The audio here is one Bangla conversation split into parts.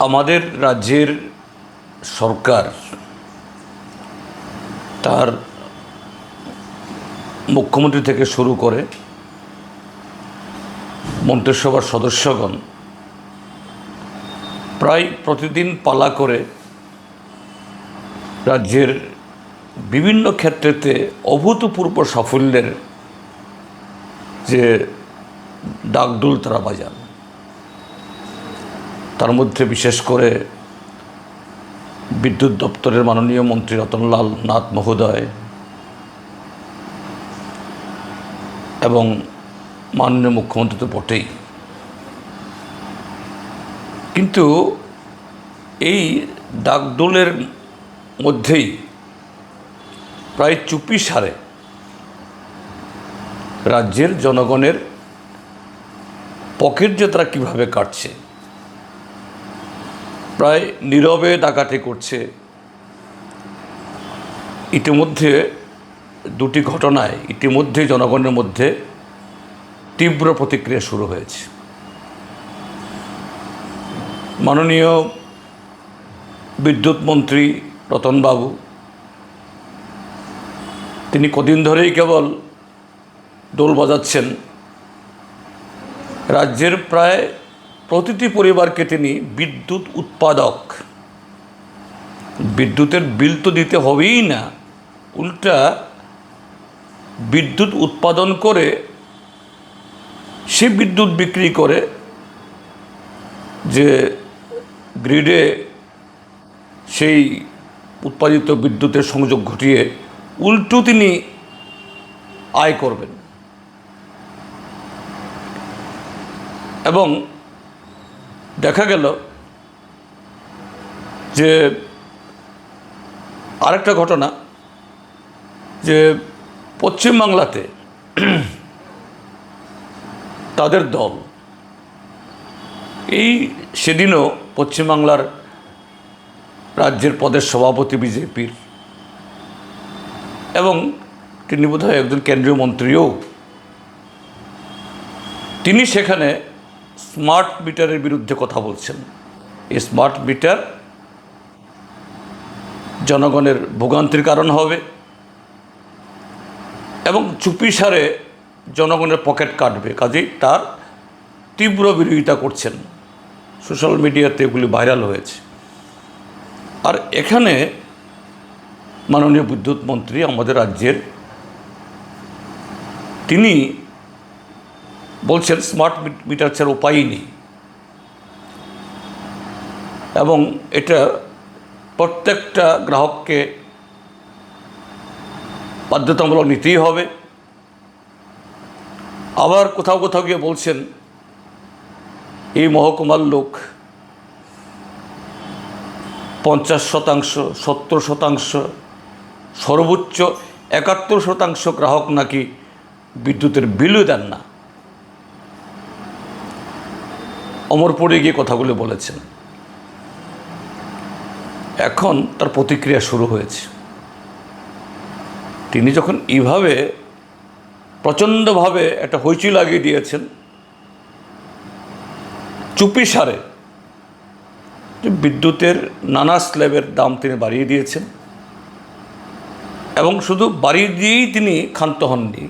আমাদের রাজ্যের সরকার তার মুখ্যমন্ত্রী থেকে শুরু করে মন্ত্রিসভার সদস্যগণ প্রায় প্রতিদিন পালা করে রাজ্যের বিভিন্ন ক্ষেত্রেতে অভূতপূর্ব সাফল্যের যে ডাকডুল তারা বাজান তার মধ্যে বিশেষ করে বিদ্যুৎ দপ্তরের মাননীয় মন্ত্রী রতনলাল নাথ মহোদয় এবং মাননীয় মুখ্যমন্ত্রী তো বটেই। কিন্তু এই ডাকডোলের মধ্যেই প্রায় চুপি সারে রাজ্যের জনগণের পকেট যে তারা কীভাবে কাটছে প্রায় নীরবে ডাকাতি করছে। ইতিমধ্যে দুটি ঘটনায়, ইতিমধ্যে জনগণের মধ্যে তীব্র প্রতিক্রিয়া শুরু হয়েছে। মাননীয় বিদ্যুৎ মন্ত্রী রতনবাবু তিনি কদিন ধরেই কেবল দোল বাজাচ্ছেন। রাজ্যের প্রায় প্রতিটি পরিবারকে তিনি বিদ্যুৎ উৎপাদক। বিদ্যুতের বিল তো দিতে হবেই না। উল্টা বিদ্যুৎ উৎপাদন করে সে বিদ্যুৎ বিক্রি করে যে গ্রিডে সেই উৎপাদিত বিদ্যুতের সংযোগ ঘটিয়ে উল্টো তিনি আয় করবেন। এবং দেখা গেল যে আরেকটা ঘটনা যে পশ্চিমবাংলাতে তাদের দল, এই সেদিনও পশ্চিমবাংলার রাজ্যের পদের সভাপতি বিজেপির এবং তিনি বোধহয় একজন কেন্দ্রীয় মন্ত্রীও। তিনি সেখানে স্মার্ট মিটারের বিরুদ্ধে কথা বলছেন। এই স্মার্ট মিটার জনগণের ভোগান্তির কারণ হবে এবং চুপিসারে জনগণের পকেট কাটবে। কাজেই তার তীব্র বিরোধিতা করছেন। সোশ্যাল মিডিয়াতে এগুলি ভাইরাল হয়েছে। আর এখানে মাননীয় বিদ্যুৎ মন্ত্রী আমাদের রাজ্যের, তিনি বলছেন স্মার্ট মিটার ছাড়া উপায়ই নেই। এবং এটা প্রত্যেকটা গ্রাহককে বাধ্যতামূলক নিতেই হবে। আবার কোথাও কোথাও গিয়ে বলছেন, এই মহকুমার লোক পঞ্চাশ শতাংশ, সত্তর শতাংশ, সর্বোচ্চ একাত্তর শতাংশ গ্রাহক নাকি বিদ্যুতের বিলও দেন না। অমরপুরে গিয়ে কথাগুলো বলেছেন। এখন তার প্রতিক্রিয়া শুরু হয়েছে। তিনি যখন এইভাবে প্রচণ্ডভাবে একটা হইচই লাগিয়ে দিয়েছেন, চুপি সারে বিদ্যুতের নানা স্ল্যাবের দাম তিনি বাড়িয়ে দিয়েছেন এবং শুধু বাড়িয়ে দিয়েই তিনি ক্ষান্ত হননি,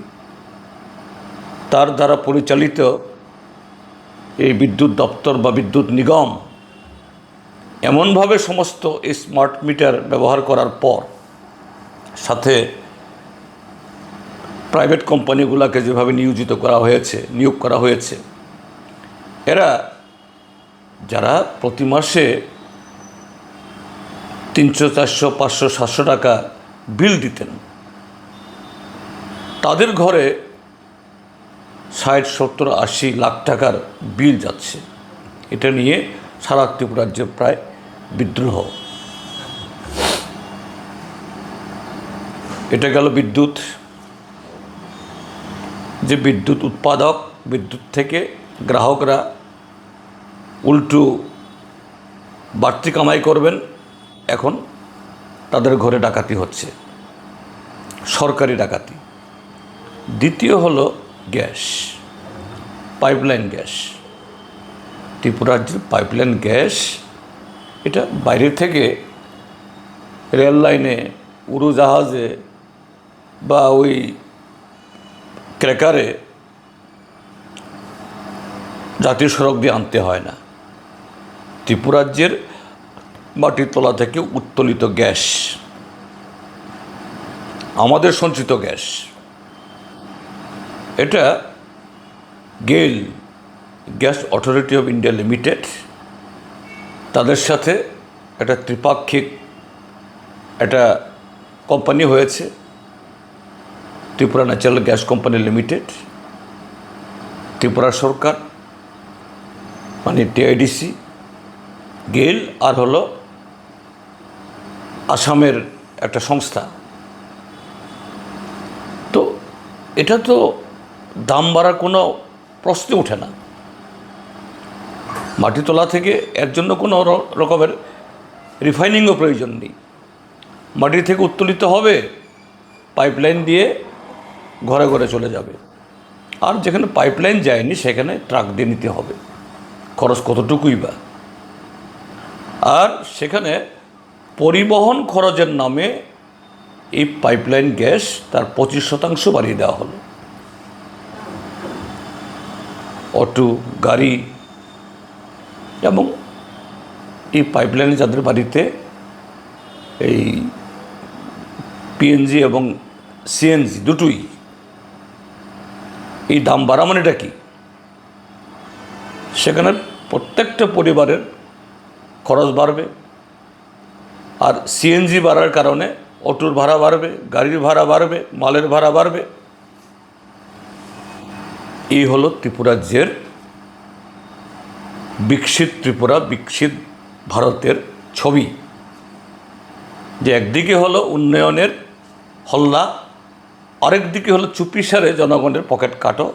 তার দ্বারা পরিচালিত এই বিদ্যুৎ দপ্তর বা বিদ্যুৎ নিগম এমনভাবে সমস্ত এই স্মার্ট মিটার ব্যবহার করার পর সাথে প্রাইভেট কোম্পানিগুলোকে যেভাবে নিয়োজিত করা হয়েছে, নিয়োগ করা হয়েছে, এরা যারা প্রতি মাসে তিনশো, চারশো, পাঁচশো, সাতশো টাকা বিল দিতেন, তাদের ঘরে ষাট, সত্তর, আশি লাখ টাকার বিল যাচ্ছে। এটা নিয়ে সারা ত্রিপুরা রাজ্যে প্রায় বিদ্রোহ। এটা গেল বিদ্যুৎ। যে বিদ্যুৎ উৎপাদক, বিদ্যুৎ থেকে গ্রাহকরা উল্টো বাড়তি কামাই করবেন, এখন তাদের ঘরে ডাকাতি হচ্ছে। সরকারি ডাকাতি। দ্বিতীয় হলো গ্যাস পাইপলাইন গ্যাস, ত্রিপুরা রাজ্যের পাইপলাইন গ্যাস, এটা বাইরে থেকে রেল লাইনে উড়োজাহাজে বা ওই ক্র্যাকারে জাতীয় সড়ক দিয়ে আনতে হয় না। ত্রিপুরাজ্যের মাটির তলা থেকে উত্তোলিত গ্যাস, আমাদের সঞ্চিত গ্যাস। এটা গেল gas authority of India limited, তাদের সাথে একটা ত্রিপাক্ষিক একটা কোম্পানি হয়েছে, Tripura natural gas company limited, Tripura সরকার মানে টিআইডিসি গেল আর হলো আসামের একটা সংস্থা। তো এটা তো দাম বাড়ার কোনো প্রশ্নই ওঠে না। মাটি তোলা থেকে এর জন্য কোনো রকমের রিফাইনিংও প্রয়োজন নেই। মাটি থেকে উত্তোলিত হবে পাইপলাইন দিয়ে ঘরে ঘরে চলে যাবে। আর যেখানে পাইপলাইন যায়নি, সেখানে ট্রাক দিয়ে নিতে হবে। খরচ কতটুকুই বা? আর সেখানে পরিবহন খরচের নামে এই পাইপলাইন গ্যাস তার পঁচিশ শতাংশ বাড়িয়ে দেওয়া হলো। অটো, গাড়ি এবং এই পাইপলাইনে যাদের বাড়িতে এই পিএনজি এবং সিএনজি দুটোই, এই দাম বাড়া মানেটা কি? সেখানে প্রত্যেকটা পরিবারের খরচ বাড়বে আর সিএনজি বাড়ার কারণে অটোর ভাড়া বাড়বে, গাড়ির ভাড়া বাড়বে, মালের ভাড়া বাড়বে। এই হলো ত্রিপুরাজ্যের বিকশিত ত্রিপুরা, বিকশিত ভারতের ছবি। যে একদিকে হলো উন্নয়নের হল্লা, আরেকদিকে হলো চুপিসারে জনগণের পকেট কাটো।